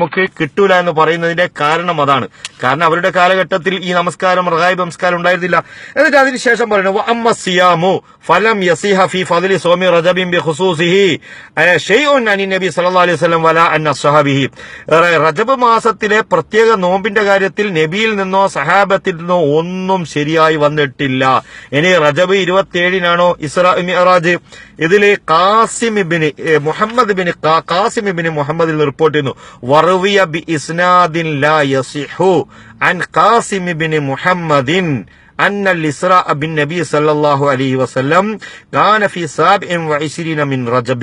നമുക്ക് കിട്ടൂല എന്ന് പറയുന്നതിന്റെ കാരണം അതാണ്. കാരണം അവരുടെ കാലഘട്ടത്തിൽ ഈ നമസ്കാരം റഹായിബ് നമസ്കാരം ഉണ്ടായിരുന്നില്ല. എന്നിട്ട് അതിനുശേഷം പറയുന്നു "വ അമ്മ സിയാമു ഫലം യസിഹ ഫി ഫദലി സോമി റജബിൻ ബി ഖുസൂസിഹി ഷൈഉൻ അനി നബി സല്ലല്ലാഹു അലൈഹി വസല്ലം വല അൻ അസ്ഹബിഹി റജബ് മാസത്തിലെ പ്രത്യേക നോമ്പിന്റെ കാര്യത്തിൽ നബിയിൽ നിന്നോ സഹാബത്തിൽ നിന്നോ ഒന്നും ശരിയായി വന്നിട്ടില്ല. ഇനി റജബ് ഇരുപത്തിയേഴിനാണോ ഇസ്രാ മിഅറാജ്? ഇതിൽ Qasim ibn Muhammad bin Qasim ibn മുഹമ്മദിൽ report ചെയ്യുന്നു. വറുവിയ ബി ഇസ്നാദിൻ ലാ യസിഹു അൻ കാസിം ഇബിന് മുഹമ്മദിൻ أن الإسراء بالنبي صلى الله عليه وسلم كان في سابع وعشرين من رجب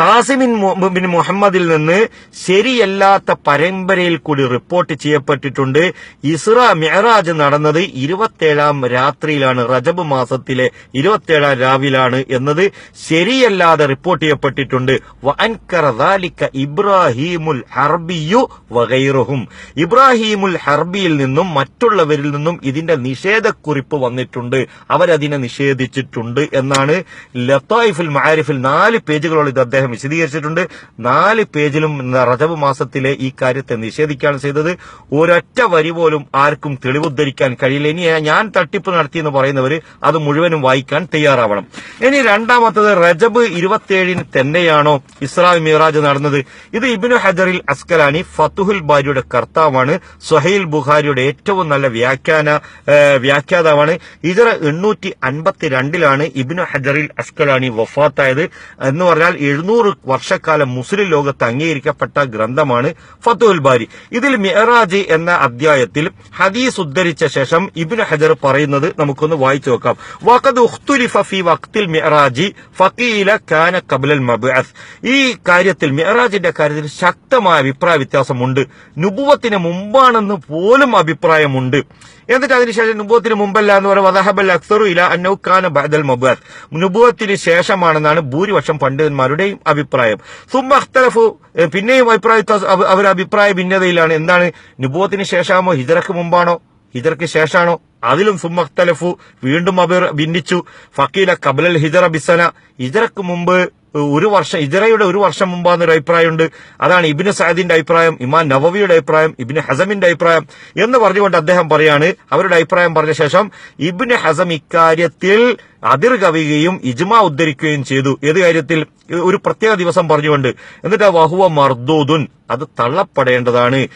കാസിമിൻ ബിൻ മുഹമ്മദിൽ നിന്ന് ശരിയല്ലാത്ത പരമ്പരയിൽ കൂടി റിപ്പോർട്ട് ചെയ്യപ്പെട്ടിട്ടുണ്ട്. ഇസ്ര മെഹറാജ് നടന്നത് ഇരുപത്തേഴാം രാത്രിയിലാണ് റജബ് മാസത്തിലെ ഇരുപത്തേഴാം രാവിലാണ് എന്നത് ശരിയല്ലാതെ റിപ്പോർട്ട് ചെയ്യപ്പെട്ടിട്ടുണ്ട്. വഅൻകറ ദാലിക ഇബ്രാഹീമുൽ ഹർബിയു വഗൈറുഹും. ഇബ്രാഹീമുൽ ഹർബിയിൽ നിന്നും മറ്റുള്ളവരിൽ നിന്നും ഇതിന്റെ നിഷേധക്കുറിപ്പ് വന്നിട്ടുണ്ട്. അവരതിനെ നിഷേധിച്ചിട്ടുണ്ട് എന്നാണ് ലത്തായിഫുൽ മാരിഫിൽ നാല് പേജുകളോളം ഇത് അദ്ദേഹം വിശദീകരിച്ചിട്ടുണ്ട്. നാല് പേജിലും റജബ് മാസത്തിലെ ഈ കാര്യത്തെ നിഷേധിക്കുകയാണ് ചെയ്തത്. ഒരൊറ്റ വരി പോലും ആർക്കും തെളിവുദ്ധരിക്കാൻ കഴിയില്ല. ഇനി ഞാൻ തട്ടിപ്പ് നടത്തി എന്ന് പറയുന്നവർ അത് മുഴുവനും വായിക്കാൻ തയ്യാറാവണം. ഇനി രണ്ടാമത്തത് റജബ് ഇരുപത്തിയേഴിന് തന്നെയാണോ ഇസ്രാ മിറാജ് നടന്നത്? ഇത് ഇബിനു ഹജറിൽ അസ്കലാനി ഫത്തുഹുൽ ബാരിയുടെ കർത്താവാണ്. സുഹൈൽ ബുഖാരിയുടെ ഏറ്റവും നല്ല വ്യാഖ്യാന വ്യാഖ്യാതാവാണ്. ഇജറ എണ്ണൂറ്റി അൻപത്തിരണ്ടിലാണ് ഇബിനു ഹജറിൽ അസ്കലാനി വഫാത്തായത്. എന്ന് പറഞ്ഞാൽ എഴുന്നൂറ് വർഷക്കാലം മുസ്ലിം ലോകത്ത് അംഗീകരിക്കപ്പെട്ട ഗ്രന്ഥമാണ് ഫത്തുൽ ബാരി. ഇതിൽ മിഹറാജ് എന്ന അധ്യായത്തിൽ ഹദീസ് ഉദ്ധരിച്ച ശേഷം ഇബിൻ ഹജർ പറയുന്നത് നമുക്കൊന്ന് വായിച്ചു നോക്കാം. വഖദ് ഉഖ്തുലിഫ ഫി വഖ്തിൽ മിഹറാജി ഫഖീല കാന കബലൽ മബ്അസ്. ഈ കാര്യത്തിൽ മിഹറാജിന്റെ കാര്യത്തിൽ ശക്തമായ അഭിപ്രായ വ്യത്യാസമുണ്ട്. നുബുവത്തിന് മുമ്പാണെന്ന് പോലും അഭിപ്രായമുണ്ട്. എന്നിട്ട് അതിനുശേഷം നുബുവത്തിന് മുമ്പല്ല എന്ന് പറയുന്നത് വദഹബൽ അക്സറു ഇല അന്നൌ കാന ബദൽ മബ്അസ്. നുബുവത്തിന് ശേഷമാണെന്നാണ് ഭൂരിപക്ഷം പണ്ഡിതന്മാരുടെയും അഭിപ്രായം. സുമ്മ അഖ്തലഫു ഏ, പിന്നെയും അഭിപ്രായ അവരുടെ അഭിപ്രായ ഭിന്നതയിലാണ്. എന്താണ്? നുബോത്തിന് ശേഷമാണോ? ഹിജറക്ക് മുമ്പാണോ? ഹിജറക്ക് ശേഷമാണോ? അതിലും സുമ്മഖ്തലഫു വീണ്ടും അവർ ഭിന്നിച്ചു. ഫക്കീല കബലൽ ഹിജറ ബിസന. ഹിജറക്ക് മുമ്പ് ഒരു വർഷം ഇജറയുടെ ഒരു വർഷം മുമ്പാന്നൊരു അഭിപ്രായമുണ്ട്. അതാണ് ഇബിന് സയദിന്റെ അഭിപ്രായം ഇമാൻ നവവിയുടെ അഭിപ്രായം ഇബിന് ഹസമിന്റെ അഭിപ്രായം എന്ന് പറഞ്ഞുകൊണ്ട് അദ്ദേഹം പറയാണ്. അവരുടെ അഭിപ്രായം പറഞ്ഞ ശേഷം ഇബിന് ഹസം ഇക്കാര്യത്തിൽ അതിർ കവിയുകയും ഇജ്മ ഉദ്ധരിക്കുകയും ചെയ്തു. ഏത് കാര്യത്തിൽ? ഒരു പ്രത്യേക ദിവസം പറഞ്ഞുകൊണ്ട്. എന്നിട്ട് വഹുവ മർദൂദുൻ അത് തള്ളപ്പെടേണ്ടതാണ്.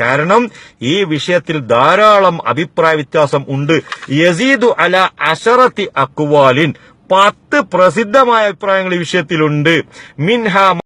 കാരണം ഈ വിഷയത്തിൽ ധാരാളം അഭിപ്രായ വ്യത്യാസം ഉണ്ട്. യസീദു അല അഷറത്തി അക്വാലിൻ. പത്ത് പ്രസിദ്ധമായ അഭിപ്രായങ്ങൾ ഈ വിഷയത്തിലുണ്ട്. മിൻഹ